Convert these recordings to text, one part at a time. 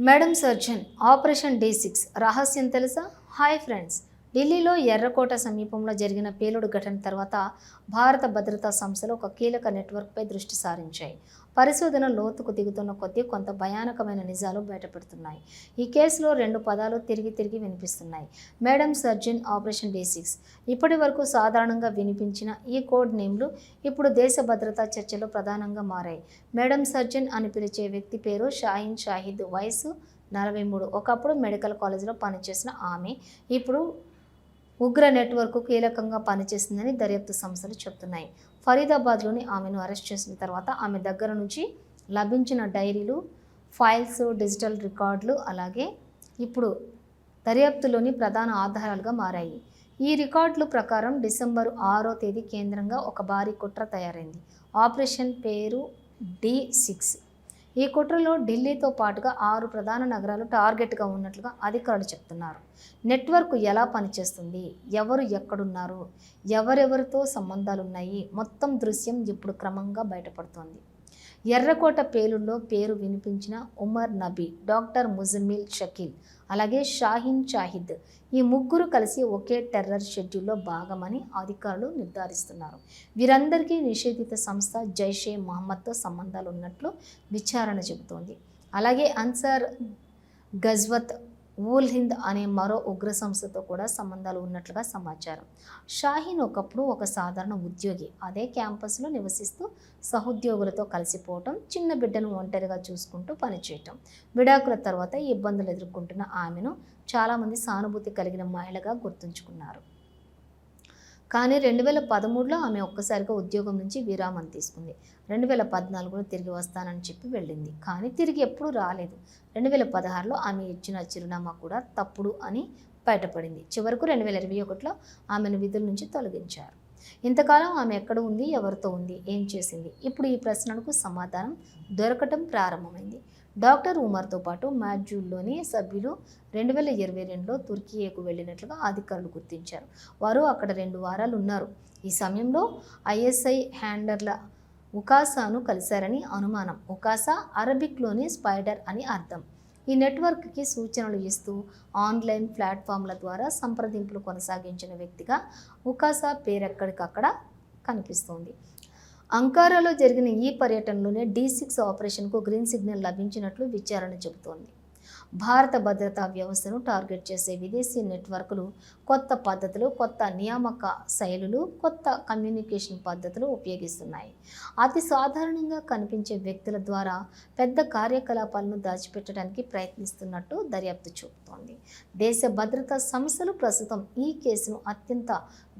Madam surgeon operation D six. రహస్యం తెలుసా? Hi friends. ఢిల్లీలో ఎర్రకోట సమీపంలో జరిగిన పేలుడు ఘటన తర్వాత భారత భద్రతా సంస్థలు ఒక కీలక నెట్వర్క్పై దృష్టి సారించాయి. పరిశోధన లోతుకు దిగుతున్న కొద్దీ కొంత భయానకమైన నిజాలు బయటపెడుతున్నాయి. ఈ కేసులో రెండు పదాలు తిరిగి తిరిగి వినిపిస్తున్నాయి. Madam surgeon operation D six ఇప్పటి వరకు సాధారణంగా వినిపించిన ఈ కోడ్ నేమ్లు ఇప్పుడు దేశ భద్రతా చర్చలో ప్రధానంగా మారాయి. మేడం సర్జన్ అని పిలిచే వ్యక్తి పేరు షాహిన్ షాహిద్. వయసు నలభై మూడు. ఒకప్పుడు మెడికల్ కాలేజీలో పనిచేసిన ఆమె. ఇప్పుడు ఉగ్ర నెట్వర్క్ కీలకంగా పనిచేస్తుందని దర్యాప్తు సంస్థలు చెబుతున్నాయి ఫరీదాబాద్లోని ఆమెను అరెస్ట్ చేసిన తర్వాత ఆమె దగ్గర నుంచి లభించిన డైరీలు ఫైల్స్ డిజిటల్ రికార్డులు అలాగే ఇప్పుడు దర్యాప్తులోని ప్రధాన ఆధారాలుగా మారాయి. ఈ రికార్డుల ప్రకారం డిసెంబర్ ఆరో తేదీ కేంద్రంగా ఒక భారీ కుట్ర తయారైంది. ఆపరేషన్ పేరు డి సిక్స్. ఈ కుట్రలో ఢిల్లీతో పాటుగా ఆరు ప్రధాన నగరాలు టార్గెట్గా ఉన్నట్లుగా అధికారులు చెప్తున్నారు. నెట్వర్క్ ఎలా పనిచేస్తుంది? ఎవరు ఎక్కడున్నారు? ఎవరెవరితో సంబంధాలు ఉన్నాయి మొత్తం దృశ్యం ఇప్పుడు క్రమంగా బయటపడుతోంది. ఎర్రకోట పేలుల్లో పేరు వినిపించిన ఉమర్ నబీ డాక్టర్ ముజమిల్ షకీల్ అలాగే షాహిన్ షాహిద్ ఈ ముగ్గురు కలిసి ఒకే టెర్రర్ షెడ్యూల్లో భాగమని అధికారులు నిర్ధారిస్తున్నారు. వీరందరికీ నిషేధిత సంస్థ జైషే మహమ్మద్తో సంబంధాలు ఉన్నట్లు విచారణ చెబుతోంది. అలాగే అన్సార్ గజ్వత్ ఊల్ హింద్ అనే మరో ఉగ్ర సంస్థతో కూడా సంబంధాలు ఉన్నట్లుగా సమాచారం. షాహీన్ ఒకప్పుడు ఒక సాధారణ ఉద్యోగి. అదే క్యాంపస్లో నివసిస్తూ సహోద్యోగులతో కలిసిపోవటం చిన్న బిడ్డను ఒంటరిగా చూసుకుంటూ పనిచేయటం విడాకుల తర్వాత ఇబ్బందులు ఎదుర్కొంటున్న ఆమెను చాలామంది సానుభూతి కలిగిన మహిళగా గుర్తుంచుకున్నారు. కానీ రెండు వేల పదమూడులో ఆమె ఒక్కసారిగా ఉద్యోగం నుంచి విరామం తీసుకుంది. రెండు వేల పద్నాలుగులో తిరిగి వస్తానని చెప్పి వెళ్ళింది. కానీ తిరిగి ఎప్పుడూ రాలేదు. రెండు వేల పదహారులో ఆమె ఇచ్చిన చిరునామా కూడా తప్పుడు అని బయటపడింది. చివరకు రెండు వేల ఇరవై ఒకటిలో ఆమెను విధుల నుంచి తొలగించారు. ఇంతకాలం ఆమె ఎక్కడ ఉంది? ఎవరితో ఉంది? ఏం చేసింది? ఇప్పుడు ఈ ప్రశ్నలకు సమాధానం దొరకటం ప్రారంభమైంది. డాక్టర్ ఉమర్తో పాటు మాడ్యూల్లోని సభ్యులు రెండు వేల ఇరవై రెండులో తుర్కియేకు వెళ్ళినట్లుగా అధికారులు గుర్తించారు. వారు అక్కడ రెండు వారాలు ఉన్నారు. ఈ సమయంలో ఐఎస్ఐ హ్యాండర్ల ఉకాసాను కలిశారని అనుమానం. ఉకాసా అరబిక్లోని స్పైడర్ అని అర్థం. ఈ నెట్వర్క్కి సూచనలు ఇస్తూ ఆన్లైన్ ప్లాట్ఫామ్ల ద్వారా సంప్రదింపులు కొనసాగించిన వ్యక్తిగా ఉకాసా పేరెక్కడికక్కడ కనిపిస్తోంది. అంకారాలో జరిగిన ఈ పర్యటనలోనే డీ సిక్స్ ఆపరేషన్కు గ్రీన్ సిగ్నల్ లభించినట్లు విచారణ చెబుతోంది. భారత భద్రతా వ్యవస్థను టార్గెట్ చేసే విదేశీ నెట్వర్క్లు కొత్త పద్ధతులు కొత్త నియామక శైలులు కొత్త కమ్యూనికేషన్ పద్ధతులు ఉపయోగిస్తున్నాయి. అతి సాధారణంగా కనిపించే వ్యక్తుల ద్వారా పెద్ద కార్యకలాపాలను దాచిపెట్టడానికి ప్రయత్నిస్తున్నట్టు దర్యాప్తు చూపుతోంది. దేశ భద్రతా సంస్థలు ప్రస్తుతం ఈ కేసును అత్యంత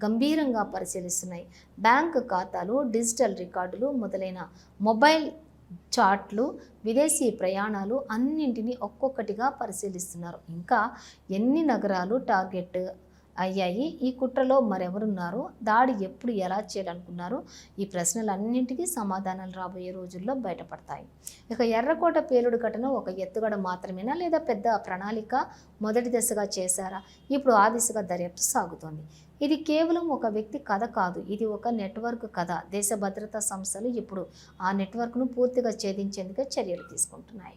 గంభీరంగా పరిశీలిస్తున్నాయి. బ్యాంక్ ఖాతాలు డిజిటల్ రికార్డులు మొదలైన మొబైల్ చాట్లు విదేశీ ప్రయాణాలు అన్నింటినీ ఒక్కొక్కటిగా పరిశీలిస్తున్నారు. ఇంకా ఎన్ని నగరాలు టార్గెట్ అయ్యాయి? ఈ కుట్రలో మరెవరున్నారు? దాడి ఎప్పుడు ఎలా చేయాలనుకున్నారు? ఈ ప్రశ్నలన్నింటికీ సమాధానాలు రాబోయే రోజుల్లో బయటపడతాయి. ఇక ఎర్రకోట పేలుడు ఘటన ఒక ఎత్తుగడ మాత్రమేనా లేదా పెద్ద ప్రణాళిక మొదటి దశగా చేశారా? ఇప్పుడు ఆ దిశగా దర్యాప్తు సాగుతోంది. ఇది కేవలం ఒక వ్యక్తి కథ కాదు ఇది ఒక నెట్వర్క్ కథ. దేశ భద్రతా సంస్థలు ఇప్పుడు ఆ నెట్వర్క్ను పూర్తిగా ఛేదించేందుకు చర్యలు తీసుకుంటున్నాయి.